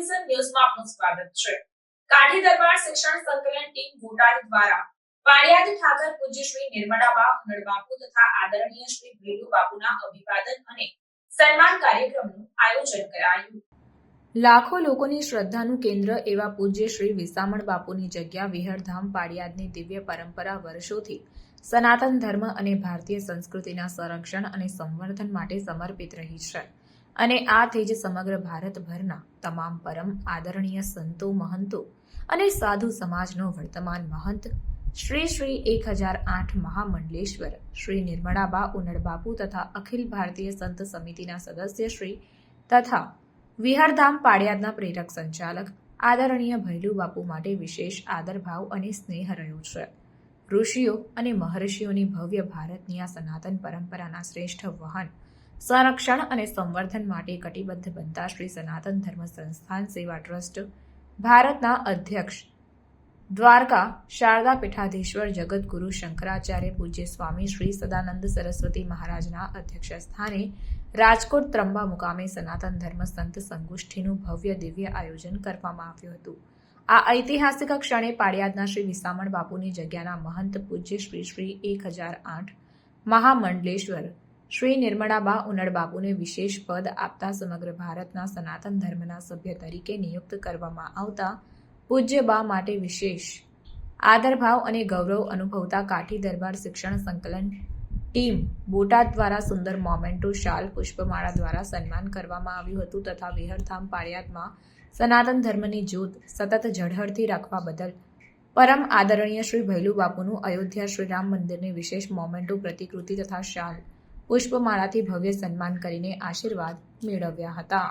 ન્યૂઝમાં આપનું સ્વાગત છે. કાઠી દરબાર શિક્ષણ સંકલન ટીમ બોટાદ દ્વારા પાળિયાદ ઠાકર પૂજ્ય શ્રી નિર્મળાબા ઉનડ બાપુ તથા આદરણીય શ્રી ભીલુ બાપુના અભિવાદન અને સન્માન કાર્યક્રમનું આયોજન કરાયું. લાખો લોકોની શ્રદ્ધાનું કેન્દ્ર એવા પૂજ્ય શ્રી વિસામણ બાપુની જગ્યા વિહરધામ પાળિયાદની દિવ્ય પરંપરા વર્ષોથી સનાતન ધર્મ અને ભારતીય સંસ્કૃતિના સંરક્ષણ અને સંવર્ધન માટે સમર્પિત રહી છે. અને આથી જ સમગ્ર ભારતભરના તમામ પરમ આદરણીય સંતો, મહંતો અને સાધુ સમાજનો વર્તમાન મહંત શ્રી શ્રી એક હજાર આઠ મહામંડલેશ્વર, શ્રી નિર્મળાબા ઉનડ બાપુ તથા અખિલ ભારતીય સંત સમિતિના સદસ્ય શ્રી તથા વિહારધામ પાડિયાદના પ્રેરક સંચાલક, આદરણીય ભૈલુ બાપુ માટે વિશેષ આદરભાવ અને સ્નેહ રહ્યો છે. ઋષિઓ અને મહર્ષિઓની ભવ્ય ભારતની આ સનાતન પરંપરાના શ્રેષ્ઠ વહન સંરક્ષણ અને સંવર્ધન માટે કટિબદ્ધ બનતા શ્રી સનાતન ધર્મ સંસ્થાન સેવા ટ્રસ્ટ, ભારતના અધ્યક્ષ, દ્વારકા શારદા પીઠાધીશ્વર જગતગુરુ શંકરાચાર્ય પૂજ્ય સ્વામી શ્રી સદાનંદ સરસ્વતી મહારાજના અધ્યક્ષ સ્થાને રાજકોટ ત્રંબા મુકામે સનાતન ધર્મ સંત સંગોષ્ઠીનું ભવ્ય દિવ્ય આયોજન કરવામાં આવ્યું હતું. આ ઐતિહાસિક ક્ષણે પાડિયાદના શ્રી વિસામણ બાપુની જગ્યાના મહંત પૂજ્ય શ્રી શ્રી એક હજાર આઠ મહામંડલેશ્વર શ્રી નિર્મળાબા ઉનડ બાપુને વિશેષ પદ આપતા સમગ્ર ભારતના સનાતન ધર્મના સભ્ય તરીકે નિયુક્ત કરવામાં આવતા પૂજ્ય બા માટે વિશેષ આદરભાવ અને ગૌરવ અનુભવતા કાઠી દરબાર શિક્ષણ સંકલન ટીમ બોટાદ દ્વારા સુંદર મોમેન્ટો, શાલ, પુષ્પમાળા દ્વારા સન્માન કરવામાં આવ્યું હતું તથા વિહરધામ પાળિયાદમાં સનાતન ધર્મની જ્યોત સતત ઝળહળથી રાખવા બદલ પરમ આદરણીય શ્રી ભૈલુ બાપુનું અયોધ્યા શ્રી રામ મંદિરની વિશેષ મોમેન્ટો, પ્રતિકૃતિ તથા શાલ પુષ્પમાળાથી ભવ્ય સન્માન કરીને આશીર્વાદ મેળવ્યા હતા.